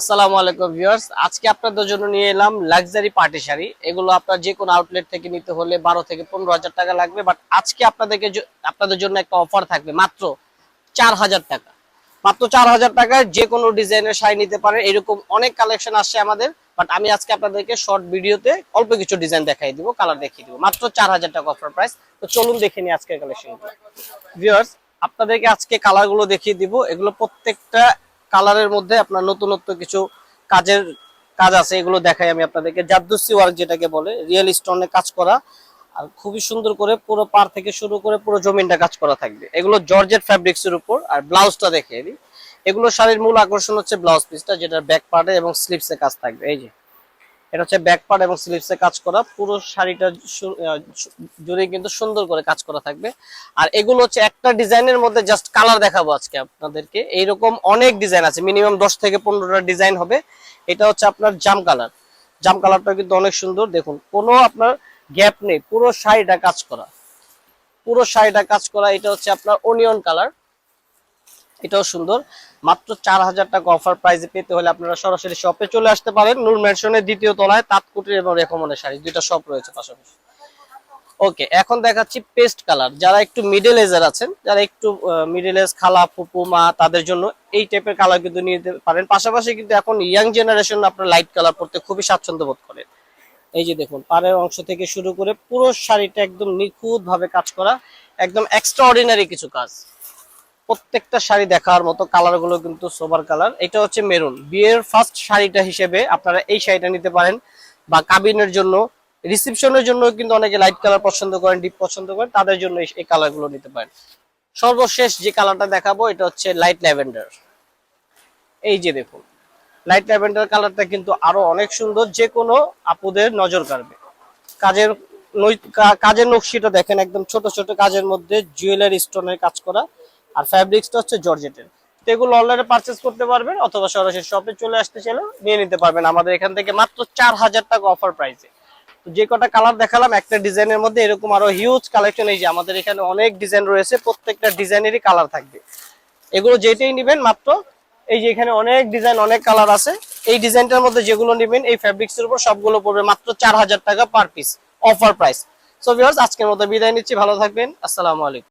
আসসালামু আলাইকুম ভিউয়ার্স। আজকে আপনাদের জন্য নিয়ে এলাম লাক্সারি পার্টি শাড়ি। এগুলো আপনার যে কোনো আউটলেট থেকে নিতে হলে বারো থেকে পনেরো হাজার টাকা লাগবে বাট আজকে আপনাদেরকে আপনাদের জন্য একটা অফার থাকবে মাত্র চার হাজার টাকা। মাত্র চার হাজার টাকায় যে কোনো ডিজাইনের শাড়ি নিতে পারে এরকম অনেক কালেকশন আসছে আমাদের বাট আমি আজকে আপনাদেরকে শর্ট ভিডিওতে অল্প কিছু ডিজাইন দেখাই দিব কালার দেখিয়ে দিব। মাত্র চার হাজার টাকা অফার প্রাইস তো চলুন দেখে নিই আজকের কালেকশন ভিউয়ার্স আপনাদেরকে আজকে কালারগুলো দেখিয়ে দিব। এগুলো প্রত্যেকটা কালারের মধ্যে আপনার নতুনত্ব কিছু কাজের কাজ আছে, এগুলো দেখাই আমি আপনাদেরকে। জাদুসি ওয়ার্ক যেটাকে বলে, রিয়েল স্টোনে কাজ করা। আর খুবই সুন্দর করে পুরো পার থেকে শুরু করে পুরো জমিনটা কাজ করা থাকবে। এগুলো জর্জেট ফ্যাব্রিক্স এর উপর, আর ব্লাউজটা দেখে এগুলো শাড়ির মূল আকর্ষণ হচ্ছে ব্লাউজ পিসটা যেটা ব্যাক পার্টে এবং স্লিপসে কাজ থাকবে। এই যে এটা হচ্ছে ব্যাক পার্ট এবং স্লিভসে কাজ করা। পুরো শাড়িটা জুড়ে কিন্তু সুন্দর করে কাজ করা থাকবে। আর এগুলো হচ্ছে একটা ডিজাইনের মধ্যে জাস্ট কালার দেখাবো আজকে আপনাদেরকে। এইরকম অনেক ডিজাইন আছে মিনিমাম দশ থেকে পনেরোটা ডিজাইন হবে। এটা হচ্ছে আপনার জাম কালার জাম কালারটা কিন্তু অনেক সুন্দর। দেখুন, কোনো আপনার গ্যাপ নেই। পুরো শাড়িটা কাজ করা। পুরো শাড়িটা কাজ করা। এটা হচ্ছে আপনার অনিয়ন কালার এটাও সুন্দর। মাত্র চার হাজার টাকা অফার প্রাইসে পেতে হলে আপনারা সরাসরি শপে চলে আসতে পারেন। নূর ম্যানশনের দ্বিতীয় তলায় তাঁতকুটির এবং রেকমনের শাড়ি, দুইটা শপ রয়েছে পাশাপাশি। ওকে এখন দেখাচ্ছি পেস্ট কালার যারা একটু মিডল এজের আছেন, যারা একটু মিডল এজ খালা, ফুপু, মা, তাদের জন্য এই টাইপের কালার কিন্তু নিয়ে পারেন। পাশাপাশি কিন্তু এখন ইয়াং জেনারেশন আপনার লাইট কালার পরতে খুবই স্বাচ্ছন্দ্য বোধ করেন। এই যে দেখুন, পাড়ের অংশ থেকে শুরু করে পুরো শাড়িটা একদম নিখুঁত ভাবে কাজ করা, একদম এক্সট্রা অর্ডিনারি কিছু কাজ। প্রত্যেকটা শাড়ি দেখার মতো কালারগুলো কিন্তু সোবার কালার এটা হচ্ছে মেরুন বিয়ের ফার্স্ট শাড়িটা হিসেবে আপনারা এই শাড়িটা নিতে পারেন বা কাবিনের জন্য রিসেপশনের জন্য কিন্তু অনেকে লাইট কালার পছন্দ করেন ডিপ পছন্দ করেন, তাদের জন্য এই- এই কালারগুলো নিতে পারেন। সর্বশেষ যে কালারটা দেখাবো, এটা হচ্ছে লাইট ল্যাভেন্ডার এই যে দেখুন লাইট ল্যাভেন্ডার কালারটা কিন্তু আরও অনেক সুন্দর যে কোনো আপুদের নজর কাড়বে। কাজের কাজের নকশিটা দেখেন, একদম ছোট ছোট কাজের মধ্যে জুয়েলারি স্টোনের কাজ করা। আর ফ্যাব্রিক্সটা হচ্ছে জর্জেটের তো এগুলো অনলাইনে পারচেস করতে পারবেন অথবা সরাসরি শপে চলে আসতে চাইলেও নিয়ে নিতে পারবেন। আমাদের এখান থেকে মাত্র চার হাজার টাকা অফার প্রাইসে যে কটা কালার দেখালাম, একটা ডিজাইনের মধ্যে এরকম আরও হিউজ কালেকশন এই যে আমাদের এখানে অনেক ডিজাইন রয়েছে, প্রত্যেকটা ডিজাইনেরই কালার থাকবে। এগুলো যেটাই নেবেন মাত্র, এই যে এখানে অনেক ডিজাইন অনেক কালার আছে। এই ডিজাইনটার মধ্যে যেগুলো নেবেন, এই ফ্যাব্রিক্স এর উপর সবগুলো পড়বে মাত্র চার হাজার টাকা per piece offer price so viewers আজকের মতো বিদায় নিচ্ছি। ভালো থাকবেন। আসসালামু আলাইকুম।